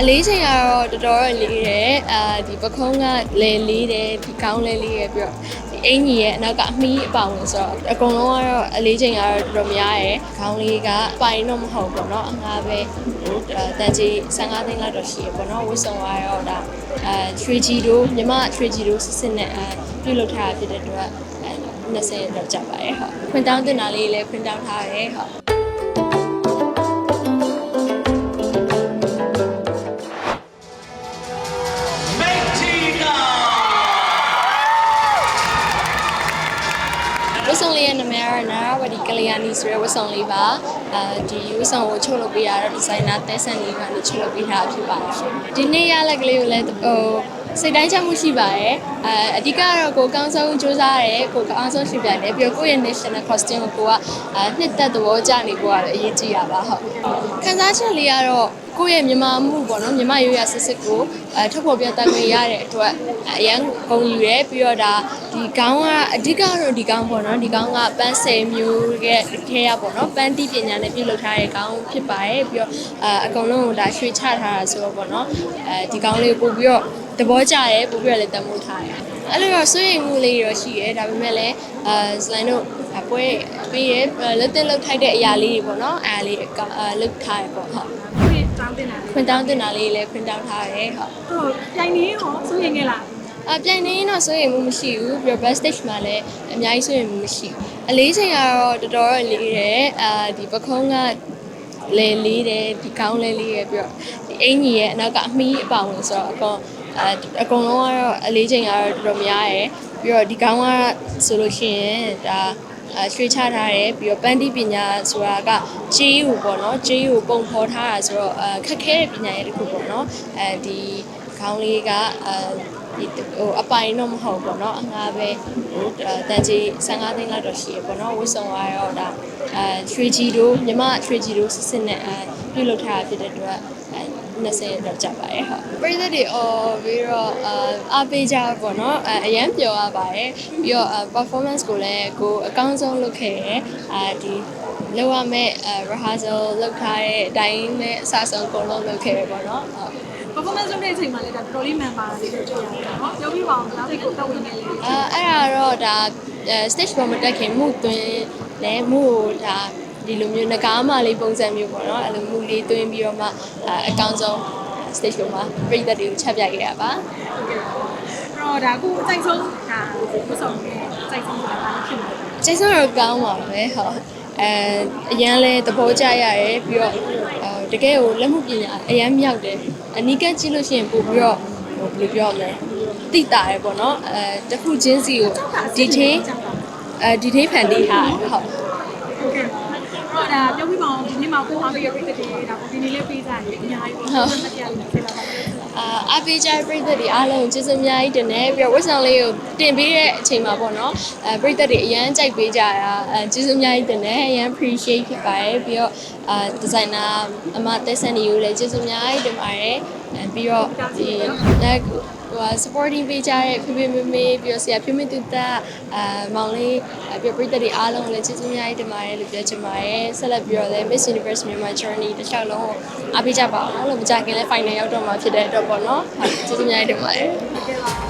အလေးချိန်ကတော့တော်တော်လေးတယ်အာဒီပခုံးကလဲလေးတယ်ဒီကောင်းလဲလေးရယ်ပြီးတော့ဒီအင်ကြီးရဲ့အနောက်ကအမီးအပေါင်လို့ဆိုတော့အကုန်လုံးကတော့အလေးချိန်ကတော့တော်တော်များရယ်ခေါင်းလေးကပိုင်တော့မဟုတ်ဘူးပေါ့နော်အငါပဲဟိုတန်ကြီး15သိန်းလောက်တော့ရှိရပေါ့နော်ဝစ်ဆောင်ကတော့ဒါအဲထရီဂျီတို့မြမထရီဂျီတို့စစ်စစ်နဲ့အဲပြုတ်လောက်ထားတာဖြစ်တဲ့အတွက်အဲ20တော့ကြပါရဲ့ဟုတ်ခွင်တောင်းတင်တာလေးလည်းခွင်တောင်းထားရဲဟုတ် နာမည်ကတော့နာရဝတီကလျာဏီဆိုတဲ့ဝတ်စုံလေးပါအဲဒီဝတ်စုံကိုချုပ်လုပ်ပေးရတော့ဒီဇိုင်နာတဲဆန်လေးကနေချုပ်လုပ်ပေးထားတာဖြစ်ပါတယ်ရှင်ဒီနေ့ရလက်ကလေးကိုလည်းဟိုစိတ်တိုင်းချမှုရှိပါတယ်အဲအဓိကတော့ကိုယ်ကောင်းဆုံးစူးစမ်းရတယ်ကိုယ်ကောင်းဆုံးရှိပြန်တယ်ပြီးတော့ကိုယ့်ရဲ့ national costume ကိုကိုကအဲနှစ်သက်သဘောကျနေဖို့ကတော့အရေးကြီးရပါဟုတ်ခန်းစားချက်လေးကတော့ ကိုယ့်ရဲ့မြန်မာမှုပေါ့နော်မြန်မာရိုးရာစစ်စစ်ကိုအဲထုတ်ဖော်ပြသခွင့်ရတဲ့အတွက်အရန်ဂုဏ်ယူရဲပြီးတော့ဒါဒီကောင်းကအဓိကတော့ဒီကောင်းပေါ့နော်ဒီကောင်းကပန်းဆယ်မျိုးရဲ့ထဲရပေါ့နော်ပန်းတိပညာနဲ့ပြုလုပ်ထားတဲ့ကောင်းဖြစ်ပါတယ်ပြီးတော့အဲအကုန်လုံးကိုဒါရွှေချထားတာဆိုတော့ပေါ့နော်အဲဒီကောင်းလေးကိုပို့ပြီးတော့ သဘောကျရဲပို့ပြီးတော့လည်းတမိုးထားရဲအဲ့လိုတော့စိုးရိမ်မှုလေးတော့ရှိရဲဒါပေမဲ့လည်းအဲစလိုင်းတို့ပွဲပြီးရဲလက်တင်လောက်ထိုက်တဲ့အရာလေးတွေပေါ့နော်အဲလေးအဲလောက်ထားရပေါ့ဟုတ်ခွင့်တောင်းတင်တာလေခွင်တောင်းတင်တာလေးလည်းခွင်တောင်းထားရဲဟုတ်ဟိုပြိုင်နေဟောစိုးရင်ငယ်လားအပြိုင်နေရင်တော့စိုးရိမ်မှုမရှိဘူးပြီးတော့ best stage မှာလည်းအများကြီးစိုးရိမ်မှုမရှိဘူးအလေးချိန်ကတော့တော်တော်လေးတယ်အာဒီပခုံးကလဲလေးတယ်ဒီကောင်းလဲလေးရယ်ပြီးတော့ဒီအင်ကြီးရဲ့အနောက်ကအမီးအပေါင်လို့ဆိုတော့အကောင် အအကုန်လုံးကတော့အလေးချိန်ကတော့တော်တော်များရယ်ပြီးတော့ဒီကောင်းကဆိုလို့ရှိရင်ဒါအရွှေချထားတယ်ပြီးတော့ပန်းတိပညာဆိုတာကဂျေးကိုပေါ့နော်ဂျေးကိုပုံဖော်ထားတာဆိုတော့အခက်ခဲတဲ့ပညာရဲ့တစ်ခုပေါ့နော်အဲဒီခေါင်းလေးကအဲဒီဟိုအပိုင်တော့မဟုတ်ဘူးပေါ့နော်အငါပဲဟိုတန်ကြီး15သိန်းလောက်တော့ရှိရပေါ့နော်ဝစ်ဆောင်ကတော့ဒါအဲထရီဂျီတို့မြမထရီဂျီတို့စစ်စစ်နဲ့အဲပြုတ်လောက်ထားတာဖြစ်တဲ့အတွက်အဲ 20တော့ကြပါရဲ့ဟုတ်ပြည်သက်တွေအော်ပြီးတော့အာအားပေးကြပေါ့နော်အဲအရန်ပျော်ရပါတယ်ပြီးတော့ performance ကိုလည်းကိုအကောင်းဆုံးလုပ်ခဲ့ရအဲဒီလောက်ရမဲ့ rehearsal လုပ်ထားတဲ့အတိုင်းနဲ့အစဆုံးအကုန်လုံးလုပ်ခဲ့ရပေါ့နော်ဟုတ် performance လုပ်တဲ့အချိန်မှာလည်းဒါတော်တော်လေးမှန်ပါတယ်လို့ပြောရတယ်နော်ပြောပြပါအောင်လားစိတ်ကိုတက်ဝင်နေလေအဲအဲ့ဒါတော့ဒါအဲ stage ပေါ်မှာတက်ခင်မှုသွင်းလဲမှုကိုဒါ ဒီလိုမျိုးငကားမလေးပုံစံမျိုးပေါ့နော်အဲ့လိုမူလေးသွင်းပြီးတော့မှအကောင်ဆုံး stage ပေါ်မှာပြိသက်တွေကိုချက်ပြခဲ့ရပါအော်ဒါကူအကြိုက်ဆုံးဒါဘုဆောင်အကြိုက်ဆုံးဆိုတာဖြစ်မှာအကြိုက်ဆုံးတော့ကောင်းပါပဲဟုတ်အဲအရန်လဲသဘောကျရတယ်ပြီးတော့တကယ်ကိုလက်မှုပညာအရန်မြောက်တယ်အနီးကပ်ကြည့်လို့ရှိရင်ပို့ပြီးတော့ဟိုဘယ်လိုပြောမလဲတိတာရယ်ပေါ့နော်အဲတခုချင်းစီကို detail အဲ detail ဖန်တီးထားဟုတ်ဟုတ်ကဲ့ တော့ဒါပြောပြပါအောင်ဒီနေ့မှာကိုအားပေးရတဲ့တည်းဒါကိုဒီနေ့လေးပေးကြတယ်အများကြီးပေါ့ဟုတ်မတရားလို့ဖြစ်လာပါတယ်အာအပေးကြတဲ့ပရိသတ်တွေအားလုံးကိုကျေးဇူးအများကြီးတင်တယ်ပြီးတော့ဝတ်ဆောင်လေးကိုတင်ပေးတဲ့အချိန်မှာပေါ့နော်အဲပရိသတ်တွေအရန်ကြိုက်ပေးကြတာအဲကျေးဇူးအများကြီးတင်တယ်အရန် appreciate ဖြစ်ပါတယ်ပြီးတော့အာဒီဇိုင်နာအမသက်ဆန်ဒီကိုလည်းကျေးဇူးအများကြီးတင်ပါတယ်အဲ ပြီးတော့ဒီလက်ဟိုဟာ supporting ပေးကြတဲ့ဖေဖေမေမေပြီးတော့ဆရာဖြူမင်းတူတက်အာမောင်လေးပြီးတော့ပရိသတ်တွေအားလုံးကိုလည်းကျေးဇူးအများကြီးတင်ပါတယ်လို့ပြောချင်ပါတယ်ဆက်လက်ပြီးတော့လည်း Miss Universe Myanmar Journey တစ်လျှောက်လုံးကိုအားပေးကြပါအောင်လို့မကြခင်လည်း final ရောက်တော့မှာဖြစ်တဲ့အတွက်ပေါ့နော်ဟုတ်ကျေးဇူးအများကြီးတင်ပါတယ်ဟုတ်ကဲ့ပါ